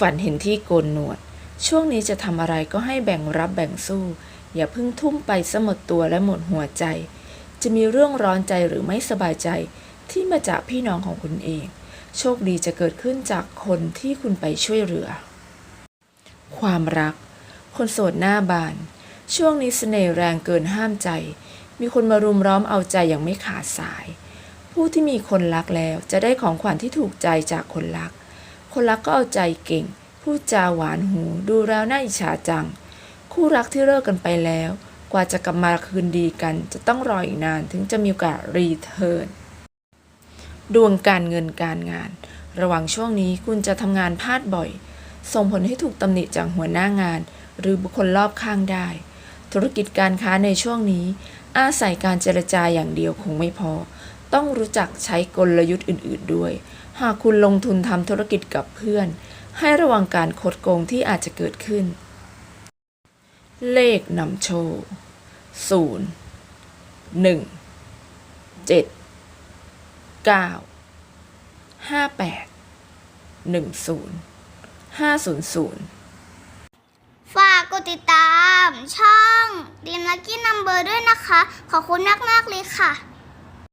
ฝันเห็นที่โกนหนวด ช่วงนี้จะทำอะไรก็ให้แบ่งรับแบ่งสู้ อย่าเพิ่งทุ่มไปซะหมดตัวและหมดหัวใจ จะมีเรื่องร้อนใจหรือไม่สบายใจที่มาจากพี่น้องของคุณเอง โชคดีจะเกิดขึ้นจากคนที่คุณไปช่วยเหลือ ความรัก คนโสดหน้าบาน ช่วงนี้เสน่ห์แรงเกินห้ามใจ มีคนมารุมล้อมเอาใจอย่างไม่ขาดสาย ผู้ที่มีคนรักแล้วจะได้ของขวัญที่ถูกใจจากคนรัก คนรักก็เอาใจเก่ง พูดจาหวานหูดูแล้วน่าอิจฉาจัง คู่รักที่เลิกกันไปแล้ว กว่าจะกลับมาคืนดีกัน จะต้องรออีกนานถึงจะมีโอกาสรีเทิร์นดวงการเงินการงาน ระหว่างช่วงนี้คุณจะทำงานพลาดบ่อย ส่งผลให้ถูกตำหนิจากหัวหน้างาน หรือบุคคลรอบข้างได้ ธุรกิจการค้าในช่วงนี้ อาศัยการเจรจาอย่างเดียวคงไม่พอ ต้องรู้จักใช้กลยุทธ์อื่น ๆ ด้วย หากคุณลงทุนทำธุรกิจกับเพื่อน ให้ระวังการคดโกงที่อาจจะเกิดขึ้น เลขนำโชคศูนย์หนึ่งเจ็ดเก้าห้าแปดหนึ่งศูนย์ห้าศูนย์ศูนย์ฝากกดติดตามช่องดีมลักกี้นัมเบอร์ด้วยนะคะ ขอบคุณมาก ๆ เลยค่ะ